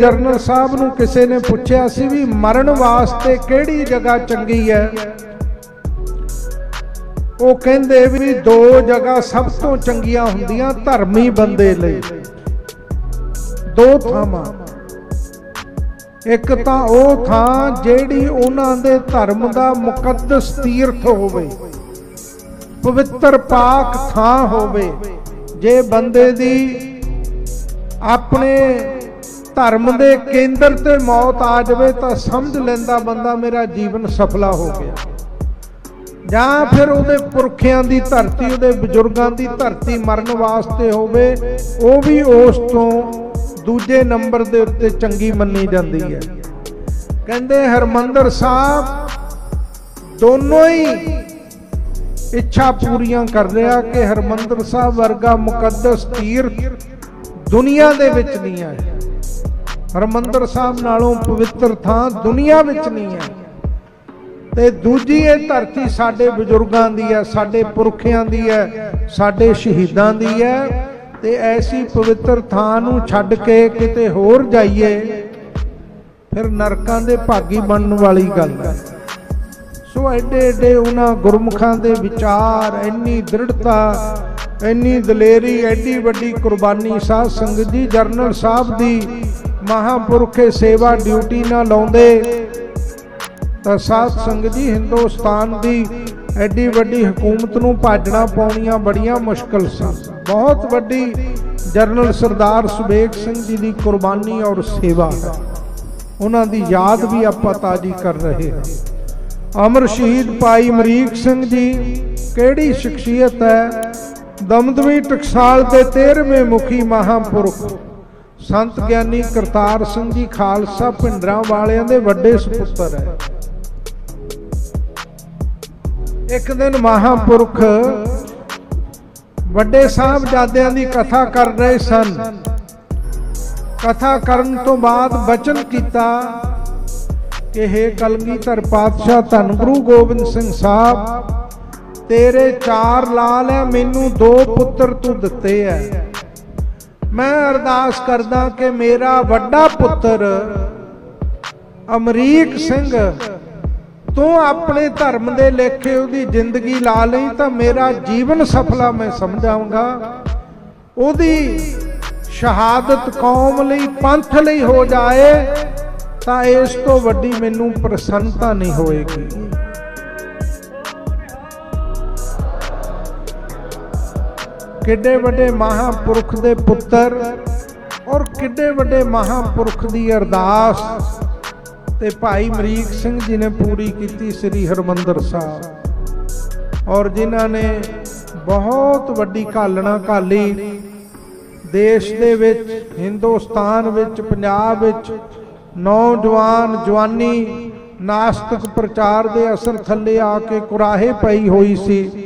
General ਸਾਹਿਬ ਨੂੰ ਕਿਸੇ ਨੇ ਪੁੱਛਿਆ ਸੀ ਵੀ ਮਰਨ ਵਾਸਤੇ ਕਿਹੜੀ ਜਗ੍ਹਾ ਚੰਗੀ ਹੈ? ਉਹ ਕਹਿੰਦੇ ਵੀ ਦੋ ਜਗ੍ਹਾ ਸਭ ਤੋਂ ਚੰਗੀਆਂ ਹੁੰਦੀਆਂ ਧਰਮੀ ਬੰਦੇ ਲਈ। ਦੋ ਥਾਵਾਂ। ਇੱਕ ਤਾਂ ਉਹ ਥਾਂ ਜਿਹੜੀ ਉਹਨਾਂ ਦੇ ਧਰਮ ਦਾ ਮੁਕੱਦਸ ਤੀਰਥ ਹੋਵੇ। ਪਵਿੱਤਰ ਪਾਕ ਥਾਂ ਹੋਵੇ। ਜੇ ਬੰਦੇ ਦੀ ਆਪਣੇ ਧਰਮ ਦੇ ਕੇਂਦਰ ਤੇ ਮੌਤ ਆ ਜਾਵੇ ਤਾਂ ਸਮਝ ਲੈਂਦਾ ਬੰਦਾ ਮੇਰਾ ਜੀਵਨ ਸਫਲਾ ਹੋ ਗਿਆ। ਜਾਂ ਫਿਰ ਉਹਦੇ ਪੁਰਖਿਆਂ ਦੀ ਧਰਤੀ, ਉਹਦੇ ਬਜ਼ੁਰਗਾਂ ਦੀ ਧਰਤੀ ਮਰਨ ਵਾਸਤੇ ਹੋਵੇ, ਉਹ ਵੀ ਉਸ ਤੋਂ ਦੂਜੇ ਨੰਬਰ ਦੇ ਉੱਤੇ ਚੰਗੀ ਮੰਨੀ ਜਾਂਦੀ ਹੈ। ਕਹਿੰਦੇ ਹਰਮੰਦਰ ਸਾਹਿਬ ਦੋਨੋਂ ਹੀ ਇੱਛਾ ਪੂਰੀਆਂ ਕਰ ਰਿਹਾ ਕਿ ਹਰਮੰਦਰ ਸਾਹਿਬ ਵਰਗਾ ਮੁਕੱਦਸ ਤੀਰਥ ਦੁਨੀਆ ਦੇ ਵਿੱਚ ਨਹੀਂ ਆਇਆ ਹਰਮੰਦਰ ਸਾਹਿਬ ਨਾਲੋਂ ਪਵਿੱਤਰ ਥਾਂ ਦੁਨੀਆ ਵਿੱਚ ਨਹੀਂ ਹੈ। ਤੇ ਦੂਜੀ ਇਹ ਧਰਤੀ ਸਾਡੇ ਬਜ਼ੁਰਗਾਂ ਦੀ ਹੈ, ਸਾਡੇ ਪੁਰਖਿਆਂ ਦੀ ਹੈ, ਸਾਡੇ ਸ਼ਹੀਦਾਂ ਦੀ ਹੈ। ਤੇ ਐਸੀ ਪਵਿੱਤਰ ਥਾਂ ਨੂੰ ਛੱਡ ਕੇ ਕਿਤੇ ਹੋਰ ਜਾਈਏ, ਫਿਰ ਨਰਕਾਂ ਦੇ ਭਾਗੀ ਬਣਨ ਵਾਲੀ ਗੱਲ ਹੈ। ਸੋ ਐਡੇ ਐਡੇ ਉਹਨਾਂ ਗੁਰਮੁਖਾਂ ਦੇ ਵਿਚਾਰ, ਇੰਨੀ ਦ੍ਰਿੜਤਾ, ਇੰਨੀ ਦਲੇਰੀ, ਐਡੀ ਵੱਡੀ ਕੁਰਬਾਨੀ ਸਾਧ ਸੰਗਤ ਜੀ, ਜਰਨਲ ਸਾਹਿਬ ਦੀ ਮਹਾਪੁਰਖੇ ਸੇਵਾ ਡਿਊਟੀ ਨਾ ਲਾਉਂਦੇ, ਤਾਂ ਸਾਧ ਸੰਗਤ ਜੀ ਹਿੰਦੁਸਤਾਨ ਦੀ ਐਡੀ ਵੱਡੀ ਹਕੂਮਤ ਨੂੰ ਭਾਜਣਾ ਪਾਉਣੀਆਂ ਬੜੀਆਂ ਮੁਸ਼ਕਲ ਸਨ। ਬਹੁਤ ਵੱਡੀ ਜਰਨਲ ਸਰਦਾਰ ਸੁਬੇਗ ਸਿੰਘ ਜੀ ਦੀ ਕੁਰਬਾਨੀ ਔਰ ਸੇਵਾ ਹੈ। ਉਹਨਾਂ ਦੀ ਯਾਦ ਵੀ ਆਪਾਂ ਤਾਜੀ ਕਰ ਰਹੇ ਹਾਂ। ਅਮਰ ਸ਼ਹੀਦ ਭਾਈ ਅਮਰੀਕ ਸਿੰਘ ਜੀ ਕਿਹੜੀ ਸ਼ਖਸੀਅਤ ਹੈ? ਦਮਦਮੀ ਟਕਸਾਲ ਦੇ 13ਵੇਂ ਮੁਖੀ ਮਹਾਪੁਰਖ। ਸੰਤ ਗਿਆਨੀ ਕਰਤਾਰ ਸਿੰਘ ਜੀ ਖਾਲਸਾ ਪਿੰਡਰਾਂ ਵਾਲਿਆਂ ਦੇ ਵੱਡੇ ਸੁਪੁੱਤਰ ਹੈ। ਇੱਕ ਦਿਨ ਮਹਾਪੁਰਖ ਵੱਡੇ ਸਾਹਿਬਜ਼ਾਦਿਆਂ ਦੀ ਕਥਾ ਕਰ ਰਹੇ ਸਨ। ਕਥਾ ਕਰਨ ਤੋਂ ਬਾਅਦ ਬਚਨ ਕੀਤਾ ਕਿ हे ਕਲਗੀਧਰ ਪਾਤਸ਼ਾਹ, ਧੰਨ ਗੁਰੂ ਗੋਬਿੰਦ ਸਿੰਘ ਸਾਹਿਬ, ਤੇਰੇ ਚਾਰ ਲਾਲ ਹੈ ਮੈਨੂੰ ਦੋ ਪੁੱਤਰ ਤੂੰ ਦਿੱਤੇ ਐ। ਮੈਂ ਅਰਦਾਸ ਕਰਦਾ ਕਿ ਮੇਰਾ ਵੱਡਾ ਪੁੱਤਰ ਅਮਰੀਕ ਸਿੰਘ, ਤੂੰ ਆਪਣੇ ਧਰਮ ਦੇ ਲੇਖੇ ਉਹਦੀ ਜ਼ਿੰਦਗੀ ਲਾ ਲਈ ਤਾਂ ਮੇਰਾ ਜੀਵਨ ਸਫਲਾ ਮੈਂ ਸਮਝਾਉਂਗਾ। ਉਹਦੀ ਸ਼ਹਾਦਤ ਕੌਮ ਲਈ, ਪੰਥ ਲਈ ਹੋ ਜਾਏ ਤਾਂ ਇਸ ਤੋਂ ਵੱਡੀ ਮੈਨੂੰ ਪ੍ਰਸੰਨਤਾ ਨਹੀਂ ਹੋਏਗੀ। ਕਿੱਡੇ ਵੱਡੇ ਮਹਾਪੁਰਖ ਦੇ ਪੁੱਤਰ ਔਰ ਕਿੱਡੇ ਵੱਡੇ ਮਹਾਪੁਰਖ ਦੀ ਅਰਦਾਸ ਤੇ ਭਾਈ ਮਰੀਕ ਸਿੰਘ ਜੀ ਨੇ ਪੂਰੀ ਕੀਤੀ ਸ੍ਰੀ ਹਰਮੰਦਰ ਸਾਹਿਬ। ਔਰ ਜਿਨ੍ਹਾਂ ਨੇ ਬਹੁਤ ਵੱਡੀ ਘਾਲਣਾ ਘਾਲੀ ਦੇਸ਼ ਦੇ ਵਿੱਚ, ਹਿੰਦੁਸਤਾਨ ਵਿੱਚ, ਪੰਜਾਬ ਵਿੱਚ ਨੌਜਵਾਨ, ਜਵਾਨੀ, ਨਾਸਤਿਕ ਪ੍ਰਚਾਰ ਦੇ ਅਸਰ ਥੱਲੇ ਆ ਕੇ ਕੁਰਾਹੇ ਪਈ ਹੋਈ ਸੀ।